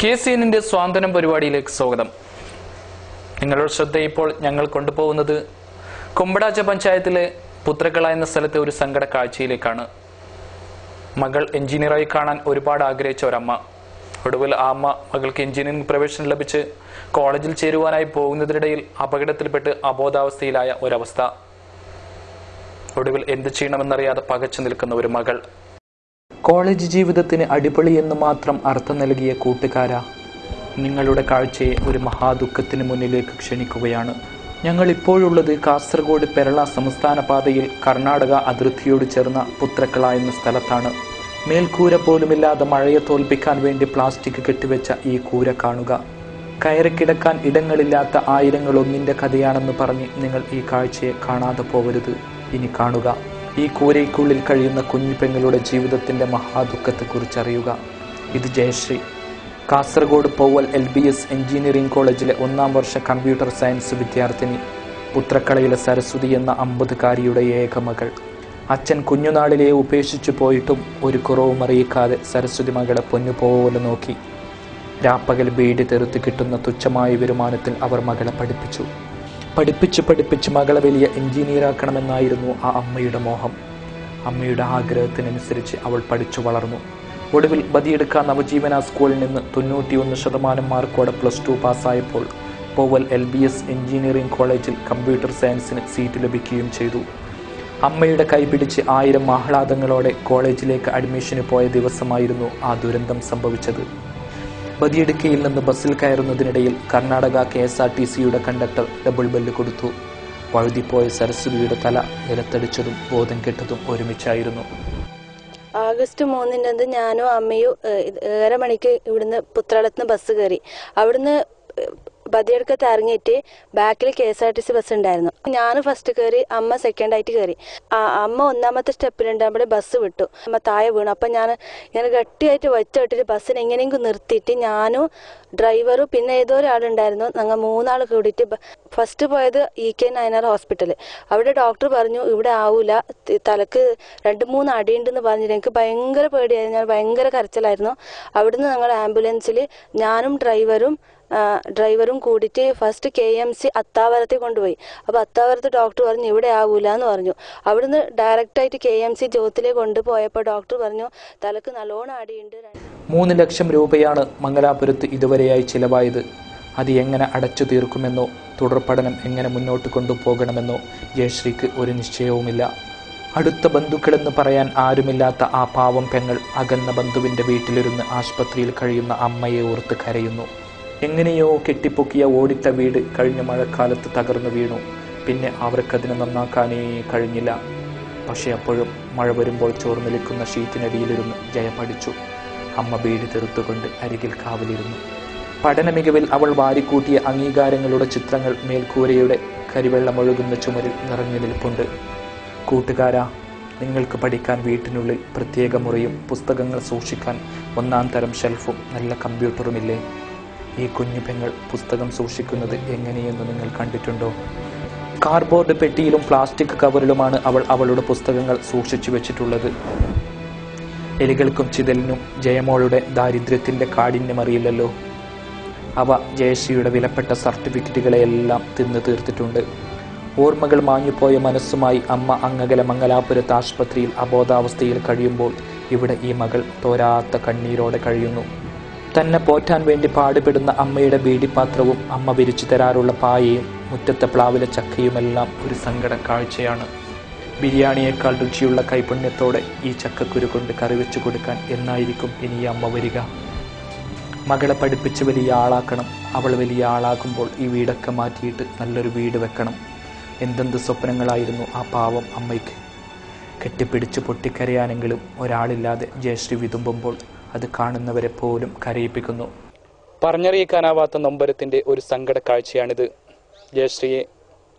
K C എന്നിന്റെ സ്വാതന്ത്ര്യം പരിപാടിയിലേക്ക് സ്വാഗതം. നിങ്ങളുടെ ശ്രദ്ധ ഇപ്പോൾ ഞങ്ങൾ കൊണ്ടുപോകുന്നത് കുമ്പടാച്ച പഞ്ചായത്തിലെ പുത്രക്കള എന്ന സ്ഥലത്തെ ഒരു സങ്കട കാഴ്ചയിലേക്കാണ്. മകൾ എഞ്ചിനീയറായി കാണാൻ ഒരുപാട് ആഗ്രഹിച്ച ഒരമ്മ. ഒടുവിൽ ആ അമ്മ മകൾക്ക് എഞ്ചിനീയറിംഗ് പ്രവേശനം ലഭിച്ച് കോളേജിൽ ചേരുവാനായി പോകുന്നതിനിടയിൽ അപകടത്തിൽപ്പെട്ട് അബോധാവസ്ഥയിലായ ഒരവസ്ഥ. ഒടുവിൽ എന്ത് ചെയ്യണമെന്നറിയാതെ പകച്ചു നിൽക്കുന്ന ഒരു മകൾ. കോളേജ് ജീവിതത്തിന് അടിപൊളി എന്ന് മാത്രം അർത്ഥം നൽകിയ കൂട്ടുകാരാ നിങ്ങളുടെ കാഴ്ചയെ ഒരു മഹാദുഃഖത്തിന് മുന്നിലേക്ക് ക്ഷണിക്കുകയാണ്. ഞങ്ങൾ ഇപ്പോഴുള്ളത് കാസർഗോഡ് പെരള സംസ്ഥാന പാതയിൽ കർണാടക അതിർത്തിയോട് ചേർന്ന പുത്രക്കള എന്ന സ്ഥലത്താണ്. മേൽക്കൂര പോലുമില്ലാതെ മഴയെ തോൽപ്പിക്കാൻ വേണ്ടി പ്ലാസ്റ്റിക് കെട്ടിവെച്ച ഈ കൂര കാണുക. കയറി കിടക്കാൻ ഇടങ്ങളില്ലാത്ത ആയിരങ്ങൾ ഒന്നിന്റെ കഥയാണെന്ന് പറഞ്ഞ് നിങ്ങൾ ഈ കാഴ്ചയെ കാണാതെ പോവരുത്. ഇനി കാണുക. ഈ കൂരയ്ക്കുള്ളിൽ കഴിയുന്ന കുഞ്ഞു പെങ്ങളുടെ ജീവിതത്തിന്റെ മഹാദുഃഖത്തെക്കുറിച്ച് അറിയുക. ഇത് Jayashree. Kasaragod Povval L B S engineering കോളേജിലെ ഒന്നാം വർഷ കമ്പ്യൂട്ടർ സയൻസ് വിദ്യാർത്ഥിനി പുത്രക്കളയിലെ സരസ്വതി എന്ന അമ്പതുകാരിയുടെ ഏകമകൾ. അച്ഛൻ കുഞ്ഞുനാളിലെ ഉപേക്ഷിച്ചു പോയിട്ടും ഒരു കുറവും അറിയിക്കാതെ സരസ്വതി മകളെ പൊന്നുപോലെ നോക്കി. രാപ്പകൽ ബീഡി തെറുത്ത് കിട്ടുന്ന തുച്ഛമായ വരുമാനത്തിൽ അവർ മകളെ പഠിപ്പിച്ചു. പഠിപ്പിച്ച് പഠിപ്പിച്ച് മകളെ വലിയ എഞ്ചിനീയറാക്കണമെന്നായിരുന്നു ആ അമ്മയുടെ മോഹം. അമ്മയുടെ ആഗ്രഹത്തിനനുസരിച്ച് അവൾ പഠിച്ചു വളർന്നു. ഒടുവിൽ ബദിയെടുക്ക നവജീവന സ്കൂളിൽ നിന്ന് തൊണ്ണൂറ്റിയൊന്ന് ശതമാനം മാർക്കോടെ plus two പാസ്സായപ്പോൾ Povval L B S engineering കോളേജിൽ കമ്പ്യൂട്ടർ സയൻസിന് സീറ്റ് ലഭിക്കുകയും ചെയ്തു. അമ്മയുടെ കൈപിടിച്ച് ആയിരം ആഹ്ലാദങ്ങളോടെ കോളേജിലേക്ക് അഡ്മിഷന് പോയ ദിവസമായിരുന്നു ആ ദുരന്തം സംഭവിച്ചത്. ബദിയടുക്കയിൽ നിന്ന് ബസ്സിൽ കയറുന്നതിനിടയിൽ Karnataka K S R T സിയുടെ കണ്ടക്ടർ ഡബിൾ ബെല്ല് കൊടുത്തു. വഴുതിപ്പോയ സരസ്വതിയുടെ തല നിലത്തടിച്ചതും ബോധം കെട്ടതും ഒരുമിച്ചായിരുന്നു. ആഗസ്റ്റ് മൂന്നിന്റെ അന്ന് ഞാനും അമ്മയും ഏഴര മണിക്ക് ഇവിടുന്ന് പുത്രളത്ത് ബസ് കയറി. അവിടുന്ന് ബദിയെടുക്കത്ത് ഇറങ്ങിയിട്ട് ബാക്കിൽ K S R T C bus ഉണ്ടായിരുന്നു. ഞാൻ ഫസ്റ്റ് കയറി അമ്മ സെക്കൻഡ് ആയിട്ട് കയറി അമ്മ ഒന്നാമത്തെ സ്റ്റെപ്പിലുണ്ടാകുമ്പോൾ ബസ് വിട്ടു. അമ്മ താഴെ വീണു. അപ്പം ഞാൻ ഇങ്ങനെ ഗട്ടിയായിട്ട് വച്ചിട്ടിട്ട് ബസ്സിനെ എങ്ങനെയെങ്കിലും നിർത്തിയിട്ട് ഞാനും ഡ്രൈവറും പിന്നെ ഏതോ ഒരാളുണ്ടായിരുന്നു. ഞങ്ങൾ മൂന്നാൾ കൂടിയിട്ട് ഫസ്റ്റ് പോയത് ഇ കെ നയനാർ ഹോസ്പിറ്റൽ അവിടെ ഡോക്ടർ പറഞ്ഞു ഇവിടെ ആവൂല. തലക്ക് രണ്ട് മൂന്ന് അടിയുണ്ടെന്ന് പറഞ്ഞിട്ട് എനിക്ക് ഭയങ്കര പേടിയായിരുന്നു. ഞാൻ ഭയങ്കര കരച്ചിലായിരുന്നു. അവിടുന്ന് ഞങ്ങൾ ആംബുലൻസിൽ ഞാനും ഡ്രൈവറും ഡ്രൈവറും കൂടിയിട്ട് ഫസ്റ്റ് കെ എം സി അത്താവരത്തിൽ കൊണ്ടുപോയി. അപ്പോൾ അത്താവരത്ത് ഡോക്ടർ പറഞ്ഞു ഇവിടെ ആവൂല എന്ന് പറഞ്ഞു. അവിടുന്ന് ഡയറക്റ്റായിട്ട് കെ എം സി ജ്യോത്തിലേക്ക് കൊണ്ടുപോയപ്പോൾ ഡോക്ടർ പറഞ്ഞു തലക്ക് നല്ലോണം അടിയുണ്ട്. മൂന്ന് ലക്ഷം രൂപയാണ് മംഗലാപുരത്ത് ഇതുവരെയായി ചിലവായത്. അത് എങ്ങനെ അടച്ചു തീർക്കുമെന്നോ തുടർ പഠനം എങ്ങനെ മുന്നോട്ട് കൊണ്ടുപോകണമെന്നോ ജയശ്രീക്ക് ഒരു നിശ്ചയവുമില്ല. അടുത്ത ബന്ധുക്കളെന്ന് പറയാൻ ആരുമില്ലാത്ത ആ പാവം പെങ്ങൾ അകന്ന ബന്ധുവിന്റെ വീട്ടിലിരുന്ന് ആശുപത്രിയിൽ കഴിയുന്ന അമ്മയെ ഓർത്ത് കരയുന്നു. എങ്ങനെയോ കെട്ടിപ്പൊക്കിയ ഓടിട്ട വീട് കഴിഞ്ഞ മഴക്കാലത്ത് തകർന്നു വീണു. പിന്നെ അവർക്കതിനെ നന്നാക്കാനേ കഴിഞ്ഞില്ല. പക്ഷെ അപ്പോഴും മഴ വരുമ്പോൾ ചോർന്നിലിക്കുന്ന ഷീറ്റിനടിയിലിരുന്ന് ജയ പഠിച്ചു. അമ്മ ബീഡി തെറുത്തുകൊണ്ട് അരികിൽ കാവലിരുന്നു. പഠന മികവിൽ അവൾ വാരിക്കൂട്ടിയ അംഗീകാരങ്ങളുടെ ചിത്രങ്ങൾ മേൽക്കൂരയുടെ കരിവെള്ളമൊഴുകുന്ന ചുമരിൽ നിറഞ്ഞു നിൽപ്പുണ്ട്. കൂട്ടുകാരാ നിങ്ങൾക്ക് പഠിക്കാൻ വീട്ടിനുള്ളിൽ പ്രത്യേക മുറിയും പുസ്തകങ്ങൾ സൂക്ഷിക്കാൻ ഒന്നാം തരം ഷെൽഫും നല്ല കമ്പ്യൂട്ടറുമില്ലേ ഈ കുഞ്ഞു പെങ്ങൾ പുസ്തകം സൂക്ഷിക്കുന്നത് എങ്ങനെയെന്ന് നിങ്ങൾ കണ്ടിട്ടുണ്ടോ? കാർഡ്ബോർഡ് പെട്ടിയിലും പ്ലാസ്റ്റിക് കവറിലുമാണ് അവൾ അവളുടെ പുസ്തകങ്ങൾ സൂക്ഷിച്ചു വെച്ചിട്ടുള്ളത്. എലികൾക്കും ചിതലിനും ജയമോളുടെ ദാരിദ്ര്യത്തിന്റെ കാഠിന്യമറിയില്ലല്ലോ. അവ ജയശ്രീയുടെ വിലപ്പെട്ട സർട്ടിഫിക്കറ്റുകളെയെല്ലാം തിന്നു തീർത്തിട്ടുണ്ട്. ഓർമ്മകൾ മാഞ്ഞുപോയ മനസ്സുമായി അമ്മ അങ്ങകല മംഗലാപുരത്ത് ആശുപത്രിയിൽ അബോധാവസ്ഥയിൽ കഴിയുമ്പോൾ ഇവിടെ ഈ മകൾ തോരാത്ത കണ്ണീരോടെ കഴിയുന്നു. തന്നെ പോറ്റാൻ വേണ്ടി പാടുപെടുന്ന അമ്മയുടെ ബീഡിപാത്രവും അമ്മ വിരിച്ചു തരാറുള്ള പായയും മുറ്റത്തെ പ്ലാവിലെ ചക്കയുമെല്ലാം ഒരു സങ്കട കാഴ്ചയാണ് ബിരിയാണിയേക്കാൾ രുചിയുള്ള കൈപുണ്യത്തോടെ ഈ ചക്കക്കുരു കൊണ്ട് കറി വെച്ചു കൊടുക്കാൻ എന്നായിരിക്കും ഇനി അമ്മ വരിക. മകളെ പഠിപ്പിച്ച് വലിയ ആളാക്കണം. അവൾ വലിയ ആളാകുമ്പോൾ ഈ വീടൊക്കെ മാറ്റിയിട്ട് നല്ലൊരു വീട് വെക്കണം. എന്തെന്ത് സ്വപ്നങ്ങളായിരുന്നു ആ പാവം അമ്മയ്ക്ക്. കെട്ടിപ്പിടിച്ച് പൊട്ടിക്കരയാനെങ്കിലും ഒരാളില്ലാതെ ജയശ്രീ വിതുമ്പുമ്പോൾ അത് കാണുന്നവരെ പോലും കരയിപ്പിക്കുന്നു. പറഞ്ഞറിയിക്കാനാവാത്ത നൊമ്പരത്തിന്റെ ഒരു സങ്കട കാഴ്ചയാണിത്. ജയശ്രീയെ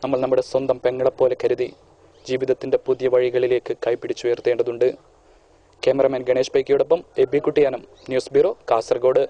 നമ്മൾ നമ്മുടെ സ്വന്തം പെങ്ങളെപ്പോലെ കരുതി ജീവിതത്തിന്റെ പുതിയ വഴികളിലേക്ക് കൈപിടിച്ചുയർത്തേണ്ടതുണ്ട്. Cameraman Ganesh പൈക്കിയോടൊപ്പം A B Kuttiyanam. News bureau Kasaragod.